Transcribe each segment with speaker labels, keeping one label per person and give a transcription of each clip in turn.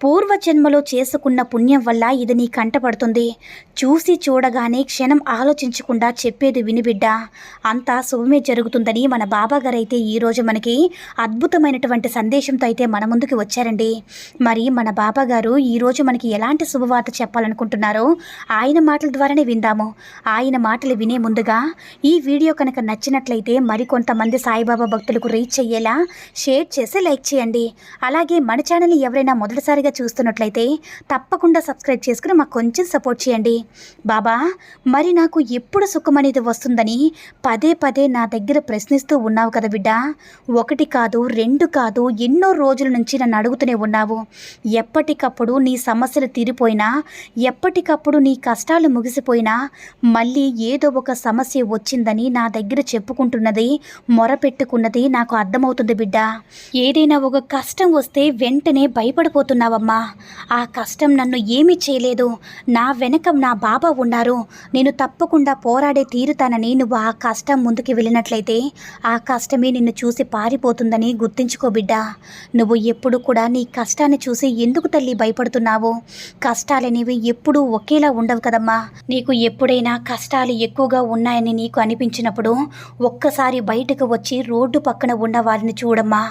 Speaker 1: పూర్వజన్మలో చేసుకున్న పుణ్యం వల్ల ఇది నీ కంటపడుతుంది చూసి చూడగానే క్షణం ఆలోచించకుండా చెప్పేది వినిబిడ్డ అంతా శుభమే జరుగుతుందని మన బాబాగారు అయితే ఈరోజు మనకి అద్భుతమైనటువంటి సందేశంతో అయితే మన ముందుకు వచ్చారండి. మరి మన బాబాగారు ఈరోజు మనకి ఎలాంటి శుభవార్త చెప్పాలనుకుంటున్నారో ఆయన మాటల ద్వారానే విందాము. ఆయన మాటలు వినే ముందుగా ఈ వీడియో కనుక నచ్చినట్లయితే మరికొంతమంది సాయిబాబా భక్తులకు రీచ్ అయ్యేలా షేర్ చేసి లైక్ చేయండి. అలాగే మన ఛానల్ని ఎవరైనా మొదటిసారిగా చూస్తున్నట్లయితే తప్పకుండా సబ్స్క్రైబ్ చేసుకుని మాకు కొంచెం సపోర్ట్ చేయండి. బాబా మరి నాకు ఎప్పుడు సుఖం అనేది వస్తుందని పదే పదే నా దగ్గర ప్రశ్నిస్తూ ఉన్నావు కదా బిడ్డ. ఒకటి కాదు రెండు కాదు ఎన్నో రోజుల నుంచి నన్ను అడుగుతూనే ఉన్నావు. ఎప్పటికప్పుడు నీ సమస్యలు తీరిపోయినా ఎప్పటికప్పుడు నీ కష్టాలు ముగిసిపోయినా మళ్ళీ ఏదో ఒక సమస్య వచ్చిందని నా దగ్గర చెప్పుకుంటున్నది మొరపెట్టుకున్నది నాకు అర్థమవుతుంది బిడ్డ. ఏదైనా ఒక కష్టం వస్తే వెంటనే భయపడిపోతున్నావమ్మా ఆ కష్టం నన్ను ఏమీ చేయలేదు. నా వెనక నా బాబా ఉన్నారు. నేను తప్పకుండా పోరాడే తీరుతానని నువ్వు ఆ కష్టం ముందుకు వెళ్ళినట్లయితే ఆ కష్టమే నిన్ను చూసి పారిపోతుందని గుర్తించుకో బిడ్డ. నువ్వు ఎప్పుడు కూడా నీ కష్టాన్ని చూసి ఎందుకు తల్లి భయపడుతున్నావు? కష్టాలనేవి ఎప్పుడూ ఒకేలా ఉండవు కదమ్మా. నీకు ఎప్పుడైనా కష్టాలు ఎక్కువగా ఉన్నాయని నీకు అనిపించినప్పుడు ఒక్కసారి బయటకు వచ్చి రోడ్డు పక్కన ఉన్న వారిని చూడమ్మా.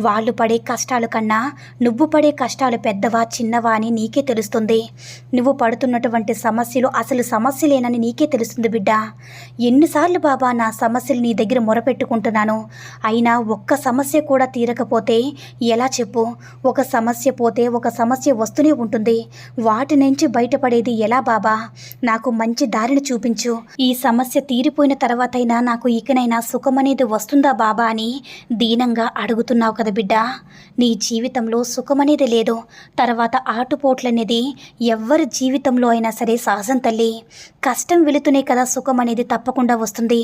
Speaker 1: వాళ్ళు పడే కష్టాలు కన్నా నువ్వు పడే కష్టాలు పెద్దవా చిన్నవా అని నీకే తెలుస్తుంది. నువ్వు పడుతున్నటువంటి సమస్యలు అసలు సమస్యలేనని నీకే తెలుస్తుంది బిడ్డ. ఎన్నిసార్లు బాబా నా సమస్యలు నీ దగ్గర మొరపెట్టుకుంటున్నాను. అయినా ఒక్క సమస్య కూడా తీరకపోతే ఎలా చెప్పు? ఒక సమస్య పోతే ఒక సమస్య వస్తూనే ఉంటుంది. వాటి నుంచి బయటపడేది ఎలా బాబా? నాకు మంచి దారిని చూపించు. ఈ సమస్య తీరిపోయిన తర్వాతైనా నాకు ఇకనైనా సుఖం అనేది వస్తుందా బాబా అని దీనంగా అడుగుతున్నావు కదా బిడ్డ. నీ జీవితంలో సుఖం అనేది లేదు. తర్వాత ఆటుపోట్లనేది ఎవ్వరి జీవితంలో అయినా సరే సహజం తల్లి. కష్టం వెళుతూనే కదా సుఖం అనేది తప్పకుండా వస్తుంది.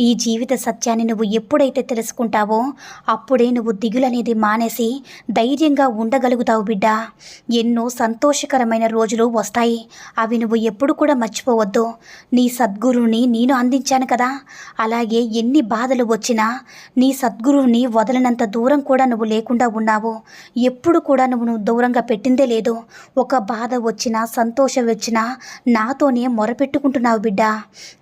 Speaker 1: నీ జీవిత సత్యాన్ని నువ్వు ఎప్పుడైతే తెలుసుకుంటావో అప్పుడే నువ్వు దిగులనేది మానేసి ధైర్యంగా ఉండగలుగుతావు బిడ్డ. ఎన్నో సంతోషకరమైన రోజులు వస్తాయి. అవి నువ్వు ఎప్పుడు కూడా మర్చిపోవద్దు. నీ సద్గురువుని నేను అందించాను కదా. అలాగే ఎన్ని బాధలు వచ్చినా నీ సద్గురువుని వదలనంత దూరం కూడా నువ్వు లేకుండా ఉన్నావు. ఎప్పుడు కూడా నువ్వు నువ్వు దూరంగా పెట్టిందే లేదు. ఒక బాధ వచ్చినా సంతోషం వచ్చినా నాతోనే మొరపెట్టుకుంటున్నావు బిడ్డ.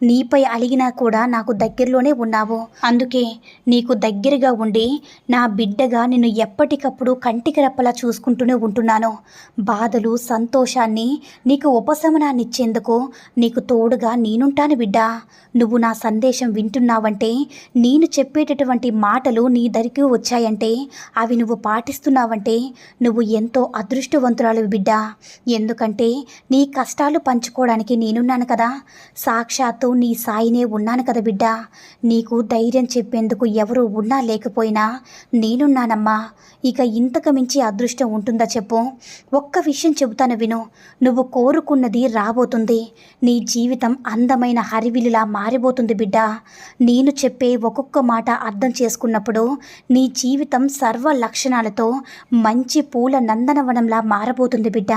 Speaker 1: నీపై అలిగినా కూడా నాకు దగ్గరలోనే ఉన్నావు. అందుకే నీకు దగ్గరగా ఉండి నా బిడ్డగా నిన్ను ఎప్పటికప్పుడు కంటికి రెప్పలా చూసుకుంటూనే ఉంటున్నాను. బాధలు సంతోషాన్ని నీకు ఉపశమనాన్ని ఇచ్చేందుకు నీకు తోడుగా నేనుంటాను బిడ్డ. నువ్వు నా సందేశం వింటున్నావంటే నేను చెప్పేటటువంటి మాటలు నీ దరికి వచ్చాయంటే అవి నువ్వు పాటిస్తున్నావంటే నువ్వు ఎంతో అదృష్టవంతురాలు బిడ్డ. ఎందుకంటే నీ కష్టాలు పంచుకోవడానికి నేనున్నాను కదా. సాక్షాత్తు నీ సాయినే ఉన్నాను కదా బిడ్డ. నీకు ధైర్యం చెప్పేందుకు ఎవరు ఉన్నా లేకపోయినా నేనున్నానమ్మా. ఇక ఇంతకు మించి అదృష్టం ఉంటుందా చెప్పు. ఒక్క విషయం చెబుతాను విను. నువ్వు కోరుకున్నది రాబోతుంది. నీ జీవితం అందమైన హరివిలులా మారిపోతుంది బిడ్డ. నేను చెప్పే ఒక్కొక్క మాట అర్థం చేసుకున్నప్పుడు నీ జీవితం సర్వ లక్షణాలతో మంచి పూల నందనవనంలా మారబోతుంది బిడ్డ.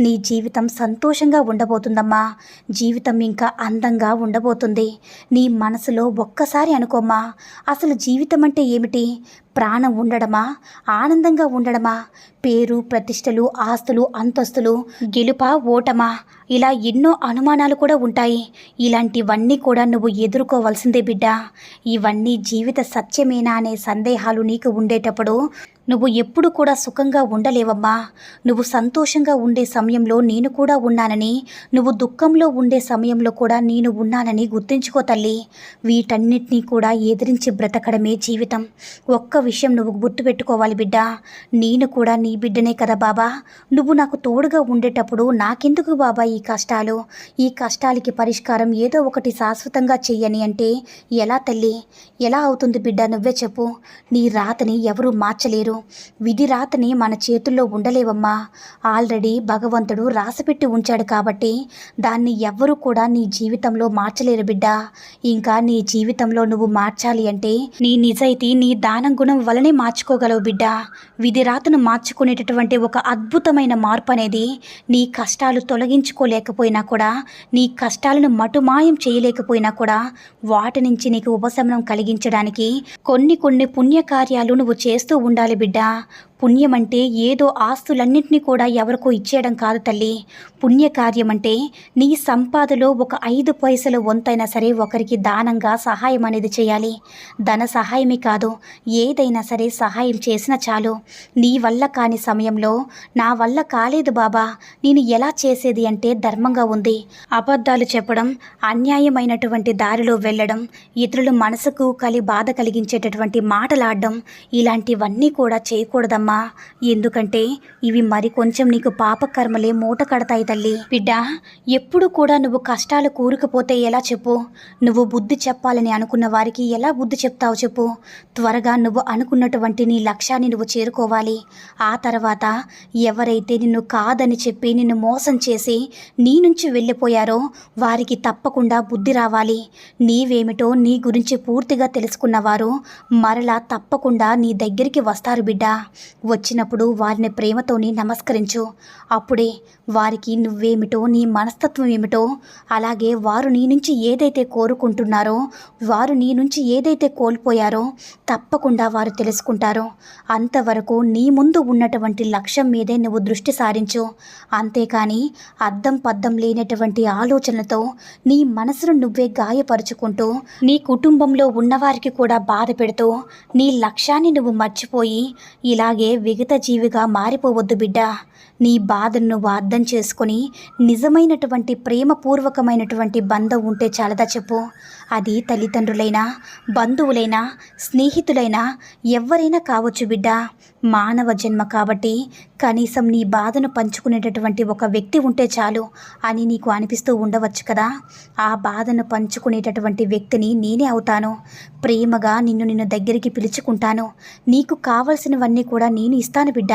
Speaker 1: నీ జీవితం సంతోషంగా ఉండబోతుందమ్మా. జీవితం ఇంకా అందంగా ఉండబోతుంది. నీ మనసులో ఒక్కసారి అనుకోమ్మా. అసలు జీవితం అంటే ఏమిటి? ప్రాణం ఉండడమా? ఆనందంగా ఉండడమా? పేరు ప్రతిష్టలు ఆస్తులు అంతస్తులు గెలుప ఓటమా? ఇలా ఎన్నో అనుమానాలు కూడా ఉంటాయి. ఇలాంటివన్నీ కూడా నువ్వు ఎదుర్కోవాల్సిందే బిడ్డ. ఇవన్నీ జీవిత సత్యమేనా అనే సందేహాలు నీకు ఉండేటప్పుడు నువ్వు ఎప్పుడు కూడా సుఖంగా ఉండలేవమ్మా. నువ్వు సంతోషంగా ఉండే సమయంలో నేను కూడా ఉన్నానని నువ్వు దుఃఖంలో ఉండే సమయంలో కూడా నేను ఉన్నానని గుర్తుంచుకో తల్లి. వీటన్నిటినీ కూడా ఎదిరించి బ్రతకడమే జీవితం. ఒక్క విషయం నువ్వు గుర్తుపెట్టుకోవాలి బిడ్డ. నేను కూడా నీ బిడ్డనే కదా బాబా. నువ్వు నాకు తోడుగా ఉండేటప్పుడు నాకెందుకు బాబా ఈ కష్టాలు? ఈ కష్టాలకి పరిష్కారం ఏదో ఒకటి శాశ్వతంగా చెయ్యని అంటే ఎలా తల్లి? ఎలా అవుతుంది బిడ్డ నువ్వే చెప్పు. నీ రాతని ఎవరూ మార్చలేరు. విధి రాతని మన చేతుల్లో ఉండలేవమ్మా. ఆల్రెడీ భగవంతుడు రాసిపెట్టి ఉంచాడు కాబట్టి దాన్ని ఎవ్వరూ కూడా నీ జీవితంలో మార్చలేరు బిడ్డ. ఇంకా నీ జీవితంలో నువ్వు మార్చాలి అంటే నీ నిజాయితీ నీ దానం గుణం వలనే మార్చుకోగలవు బిడ్డ. విధి రాతను మార్చుకునేటటువంటి ఒక అద్భుతమైన మార్పు అనేది నీ కష్టాలు తొలగించుకోలేకపోయినా కూడా నీ కష్టాలను మటుమాయం చేయలేకపోయినా కూడా వాటి నుంచి నీకు ఉపశమనం కలిగించడానికి కొన్ని కొన్ని పుణ్యకార్యాలు నువ్వు చేస్తూ ఉండాలి బిడ్డ. పుణ్యం అంటే ఏదో ఆస్తులన్నింటినీ కూడా ఎవరికో ఇచ్చేయడం కాదు తల్లి. పుణ్యకార్యం అంటే నీ సంపాదలో ఒక ఐదు పైసలు వంతైనా సరే ఒకరికి దానంగా సహాయం అనేది చేయాలి. ధన సహాయమే కాదు ఏదైనా సరే సహాయం చేసినా చాలు. నీ వల్ల కాని సమయంలో నా వల్ల కాలేదు బాబా. నేను ఎలా చేసేది అంటే ధర్మంగా ఉంది. అబద్ధాలు చెప్పడం అన్యాయమైనటువంటి దారిలో వెళ్ళడం ఇతరుల మనసుకు కలి బాధ కలిగించేటటువంటి మాటలాడడం ఇలాంటివన్నీ కూడా చేయకూడదమ్మా. ఎందుకంటే ఇవి మరి కొంచెం నీకు పాపకర్మలే మూట కడతాయి తల్లి. బిడ్డ ఎప్పుడు కూడా నువ్వు కష్టాలు కూరుకుపోతే ఎలా చెప్పు? నువ్వు బుద్ధి చెప్పాలని అనుకున్న వారికి ఎలా బుద్ధి చెప్తావు చెప్పు? త్వరగా నువ్వు అనుకున్నటువంటి నీ లక్ష్యాన్ని నువ్వు చేరుకోవాలి. ఆ తర్వాత ఎవరైతే నిన్ను కాదని చెప్పి నిన్ను మోసం చేసి నీ నుంచి వెళ్ళిపోయారో వారికి తప్పకుండా బుద్ధి రావాలి. నీవేమిటో నీ గురించి పూర్తిగా తెలుసుకున్నవారు మరలా తప్పకుండా నీ దగ్గరికి వస్తారు బిడ్డ. వచ్చినప్పుడు వారిని ప్రేమతోని నమస్కరించు. అప్పుడే వారికి నువ్వేమిటో నీ మనస్తత్వం ఏమిటో అలాగే వారు నీ నుంచి ఏదైతే కోరుకుంటున్నారో వారు నీ నుంచి ఏదైతే కోల్పోయారో తప్పకుండా వారు తెలుసుకుంటారో. అంతవరకు నీ ముందు ఉన్నటువంటి లక్ష్యం మీదే నువ్వు దృష్టి సారించు. అంతేకాని అద్దం పద్దం లేనటువంటి ఆలోచనలతో నీ మనసును నువ్వే గాయపరుచుకుంటూ నీ కుటుంబంలో ఉన్నవారికి కూడా బాధ పెడుతూ నీ లక్ష్యాన్ని నువ్వు మర్చిపోయి ఇలాగే విగత జీవిగా మారిపోవద్దు బిడ్డ. నీ బాధను నువ్వు అర్థం చేసుకొని నిజమైనటువంటి ప్రేమపూర్వకమైనటువంటి బంధం ఉంటే చాలదా చెప్పు. అది తల్లిదండ్రులైనా బంధువులైనా స్నేహితులైనా ఎవరైనా కావచ్చు బిడ్డ. మానవ జన్మ కాబట్టి కనీసం నీ బాధను పంచుకునేటటువంటి ఒక వ్యక్తి ఉంటే చాలు అని నీకు అనిపిస్తూ ఉండవచ్చు కదా. ఆ బాధను పంచుకునేటటువంటి వ్యక్తిని నేనే అవుతాను. ప్రేమగా నిన్ను నిన్ను దగ్గరికి పిలుచుకుంటాను. నీకు కావలసినవన్నీ కూడా నేను ఇస్తాను బిడ్డ.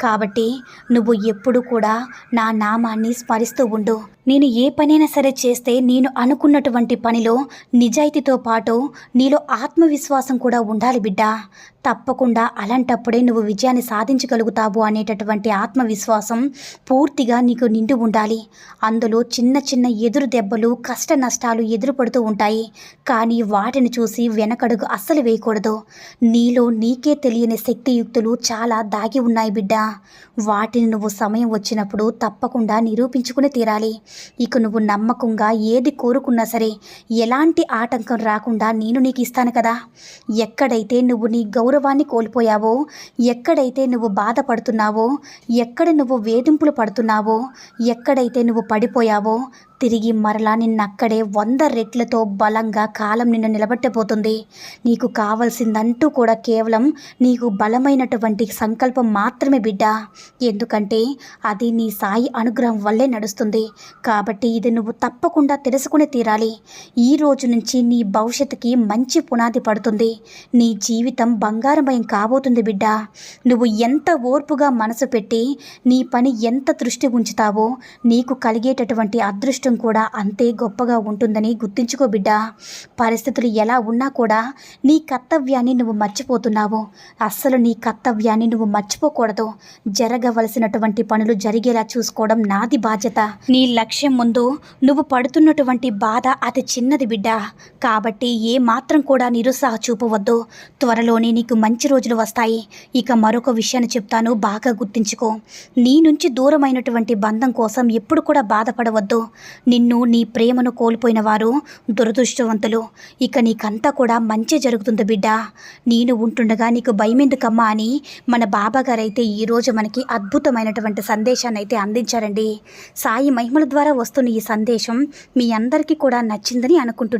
Speaker 1: కాబట్టి నువ్వు ఎప్పుడు కూడా నా నామాన్ని స్మరిస్తూ ఉండు. నేను ఏ పనైనా సరే చేస్తే నేను అనుకున్నటువంటి పనిలో నిజాయితీతో పాటు నీలో ఆత్మవిశ్వాసం కూడా ఉండాలి బిడ్డ. తప్పకుండా అలాంటప్పుడే నువ్వు విజయాన్ని సాధించగలుగుతావు అనేటటువంటి ఆత్మవిశ్వాసం పూర్తిగా నీకు నిండి ఉండాలి. అందులో చిన్న చిన్న ఎదురు దెబ్బలు కష్ట నష్టాలు ఎదురుపడుతూ ఉంటాయి. కానీ వాటిని చూసి వెనకడుగు అస్సలు వేయకూడదు. నీలో నీకే తెలియని శక్తియుక్తులు చాలా దాగి ఉన్నాయి బిడ్డ. వాటిని నువ్వు సమయం వచ్చినప్పుడు తప్పకుండా నిరూపించుకుని తీరాలి. ఇక నువ్వు నమ్మకంగా ఏది కోరుకున్నా సరే ఎలాంటి ఆటంకం రాకుండా నేను నీకు ఇస్తాను కదా. ఎక్కడైతే నువ్వు నీ గౌరవాన్ని కోల్పోయావో ఎక్కడైతే నువ్వు బాధపడుతున్నావో ఎక్కడ నువ్వు వేధింపులు పడుతున్నావో ఎక్కడైతే నువ్వు పడిపోయావో తిరిగి మరలా నిన్నక్కడే వంద రెట్లతో బలంగా కాలం నిన్ను నిలబెట్టబోతుంది. నీకు కావలసిందంటూ కూడా కేవలం నీకు బలమైనటువంటి సంకల్పం మాత్రమే బిడ్డ. ఎందుకంటే అది నీ సాయి అనుగ్రహం వల్లే నడుస్తుంది. కాబట్టి ఇది నువ్వు తప్పకుండా తెలుసుకుని తీరాలి. ఈ రోజు నుంచి నీ భవిష్యత్తుకి మంచి పునాది పడుతుంది. నీ జీవితం బంగారమయం కాబోతుంది బిడ్డ. నువ్వు ఎంత ఓర్పుగా మనసు పెట్టి నీ పని ఎంత దృష్టి ఉంచుతావో నీకు కలిగేటటువంటి అదృష్టం కూడా అంతే గొప్పగా ఉంటుందని గుర్తుంచుకో బిడ్డ. పరిస్థితులు ఎలా ఉన్నా కూడా నీ కర్తవ్యాన్ని నువ్వు మర్చిపోతున్నావు. అస్సలు నీ కర్తవ్యాన్ని నువ్వు మర్చిపోకూడదు. జరగవలసినటువంటి పనులు జరిగేలా చూసుకోవడం నాది బాధ్యత. నీ లక్ష్యం ముందు నువ్వు పడుతున్నటువంటి బాధ అతి చిన్నది బిడ్డ. కాబట్టి ఏ మాత్రం కూడా నిరుత్సాహ చూపవద్దు. త్వరలోనే నీకు మంచి రోజులు వస్తాయి. ఇక మరొక విషయాన్ని చెప్తాను బాగా గుర్తించుకో. నీ నుంచి దూరమైనటువంటి బంధం కోసం ఎప్పుడు కూడా బాధపడవద్దు. నిన్ను నీ ప్రేమను కోల్పోయిన వారు దురదృష్టవంతులు. ఇక నీకంతా కూడా మంచి జరుగుతుంది బిడ్డ. నేను ఉంటుండగా నీకు భయమెందుకమ్మా అని మన బాబాగారు అయితే ఈరోజు మనకి అద్భుతమైనటువంటి సందేశాన్ని అయితే అందించారండి. సాయి మహిమల ద్వారా వస్తున్న ఈ సందేశం మీ అందరికీ కూడా నచ్చిందని అనుకుంటున్నాను.